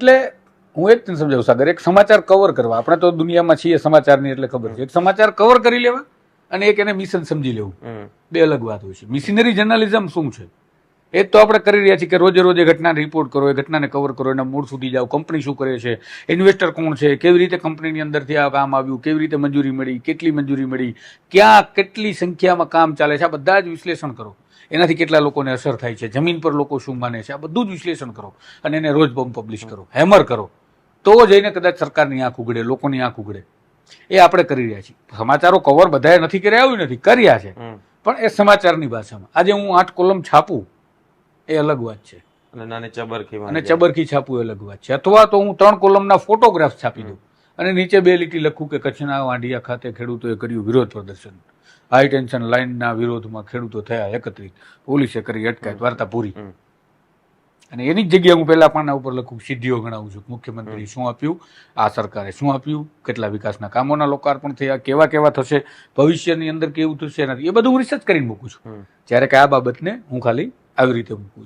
એટલે હું એક તને સમજાવું સાગર એક સમાચાર કવર કરવા. આપણે તો દુનિયામાં છીએ સમાચારની એટલે ખબર છે. એક સમાચાર કવર કરી લેવા અને એક એને મિશન સમજી લેવું. બે અલગ વાત હોય છે. મિશનરી જર્નલિઝમ શું છે? એ તો આપણે કરી રહ્યા છીએ કે રોજે રોજે ઘટનાને રિપોર્ટ કરો એ ઘટનાને કવર કરો એના મૂળ સુધી જાઓ. કંપની શું કરે છે? ઇન્વેસ્ટર કોણ છે? કેવી રીતે કંપનીની અંદરથી આ કામ આવ્યું? કેવી રીતે મંજૂરી મળી? કેટલી મંજૂરી મળી? ક્યાં કેટલી સંખ્યામાં કામ ચાલે છે? આ બધા જ વિશ્લેષણ કરો. એનાથી કેટલા લોકોને અસર થાય છે? જમીન પર લોકો શું માને છે? આ બધું જ વિશ્લેષણ કરો. અને એને રોજ પબ્લિશ કરો. હેમર કરો. તો જઈને કદાચ સરકારની આંખ ઉગડે લોકોની આંખ ઉગડે. એ આપણે કરી રહ્યા છીએ. સમાચારો કવર બધાએ નથી કર્યા એવું નથી. કર્યા છે. પણ એ સમાચારની ભાષામાં. આજે હું આઠ કોલમ છાપું. એ અલગ વાત છે. અને નાની ચબરખી અને ચબરખી છાપવું એ અલગ વાત છે. અથવા તો હું ત્રણ કોલમના ફોટોગ્રાફ છાપી દઉં. અને નીચે બે લીટી લખું કે કચ્છના વાંઢિયા ખાતે ખેડૂતોએ કર્યું વિરોધ પ્રદર્શન. હાઈ ટેન્શન લાઇનના વિરોધમાં ખેડૂતો થયા એકત્રિત. પોલીસે કરી અટકાયત. વાર્તા પૂરી. અને એની જ જગ્યાએ હું પહેલા પાના ઉપર લખું સિદ્ધિઓ ગણાવું છું. મુખ્યમંત્રી શું આપ્યું? આ સરકારે શું આપ્યું? કેટલા વિકાસના કામોના લોકાર્પણ થયા? કેવા કેવા થશે? ભવિષ્યની અંદર કેવું થશે? એનાથી એ બધું હું રિસર્ચ કરીને મૂકું છું. જ્યારે કે આ બાબતને હું ખાલી આવી રીતે મૂકું છું.